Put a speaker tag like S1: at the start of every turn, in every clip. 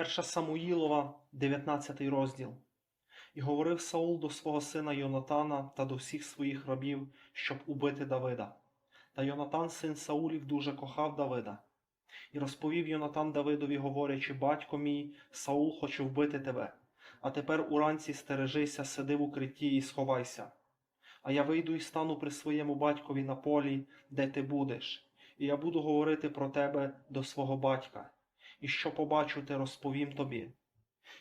S1: Перша Самуїлова, 19 розділ. І говорив Саул до свого сина Йонатана та до всіх своїх рабів, щоб убити Давида. Та Йонатан, син Саулів, дуже кохав Давида. І розповів Йонатан Давидові, говорячи, батько мій, Саул хоче вбити тебе. А тепер уранці стережися, сиди в укритті і сховайся. А я вийду і стану при своєму батькові на полі, де ти будеш, і я буду говорити про тебе до свого батька і що побачу, те розповім тобі.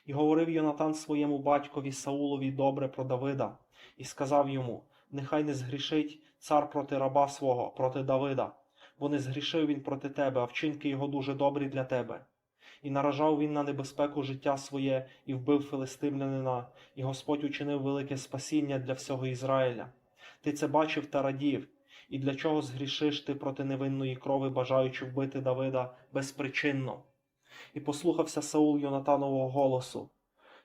S1: І говорив Йонатан своєму батькові Саулові добре про Давида, і сказав йому: Нехай не згрішить цар проти раба свого, проти Давида, бо не згрішив він проти тебе, а вчинки його дуже добрі для тебе. І наражав він на небезпеку життя своє і вбив филистимлянина, і Господь учинив велике спасіння для всього Ізраїля. Ти це бачив та радів, і для чого згрішиш ти проти невинної крови, бажаючи вбити Давида безпричинно? І послухався Саул Йонатанового голосу.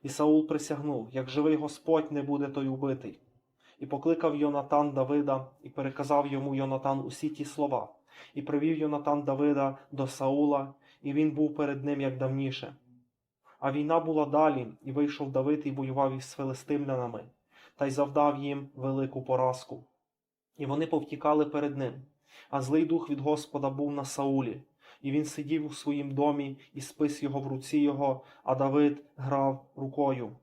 S1: І Саул присягнув: як живий Господь не буде той убитий. І покликав Йонатан Давида, і переказав йому Йонатан усі ті слова, і привів Йонатан Давида до Саула, і він був перед ним як давніше. А війна була далі, і вийшов Давид і воював із филистимлянами, та й завдав їм велику поразку. І вони повтікали перед ним. А злий дух від Господа був на Саулі, і він сидів у своїм домі, і спис його в руці його, а Давид грав рукою.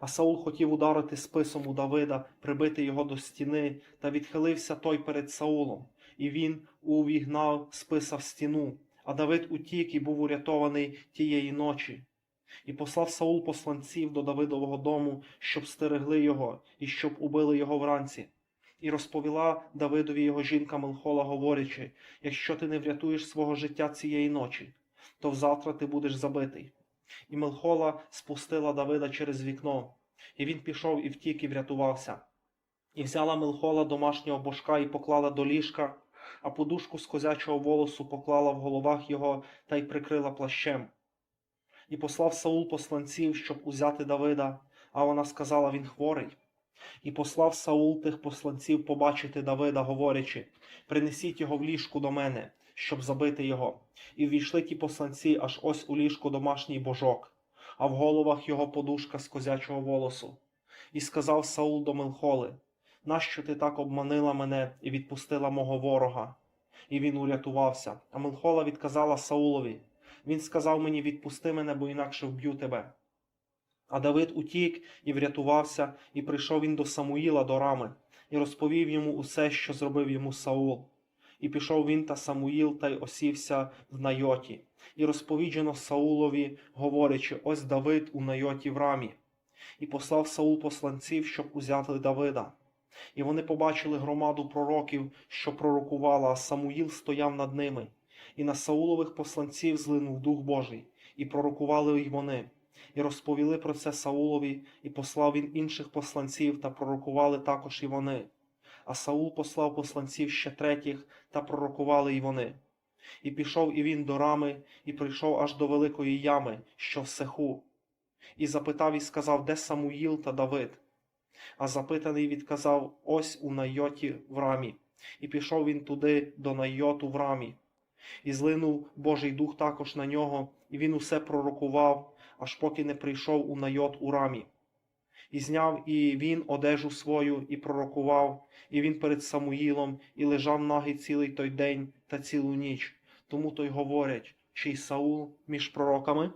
S1: А Саул хотів ударити списом у Давида, прибити його до стіни, та відхилився той перед Саулом, і він увігнав списа в стіну. А Давид утік і був урятований тієї ночі. І послав Саул посланців до Давидового дому, щоб стерегли його, і щоб убили його вранці. І розповіла Давидові його жінка Мелхола, говорячи: якщо ти не врятуєш свого життя цієї ночі, то взавтра ти будеш забитий. І Мелхола спустила Давида через вікно, і він пішов і втік, і врятувався. І взяла Мелхола домашнього божка і поклала до ліжка, а подушку з козячого волосу поклала в головах його та й прикрила плащем. І послав Саул посланців, щоб узяти Давида, а вона сказала: він хворий. І послав Саул тих посланців побачити Давида, говорячи: Принесіть його в ліжку до мене, щоб забити його. І ввійшли ті посланці аж ось у ліжку домашній божок, а в головах його подушка з козячого волосу. І сказав Саул до Мелхоли: Нащо ти так обманила мене і відпустила мого ворога? І він урятувався. А Мелхола відказала Саулові: Він сказав мені: Відпусти мене, бо інакше вб'ю тебе. А Давид утік і врятувався, і прийшов він до Самуїла до рами, і розповів йому усе, що зробив йому Саул. І пішов він та Самуїл та й осівся в Найоті, і розповіджено Саулові, говорячи: ось Давид у Найоті в рамі. І послав Саул посланців, щоб узяти Давида. І вони побачили громаду пророків, що пророкувала, а Самуїл стояв над ними. І на Саулових посланців злинув Дух Божий, і пророкували й вони. І розповіли про це Саулові, і послав він інших посланців, та пророкували також і вони. А Саул послав посланців ще третіх, та пророкували й вони. І пішов і він до рами, і прийшов аж до великої ями, що в сеху. І запитав і сказав, де Самуїл та Давид. А запитаний відказав ось у Найоті в рамі. І пішов він туди до Найоту в рамі. І злинув Божий дух також на нього, і він усе пророкував, аж поки не прийшов у найот у рамі. І зняв і він одежу свою, і пророкував, і він перед Самуїлом, і лежав нагий цілий той день та цілу ніч. Тому то й говорять, чи Саул між пророками?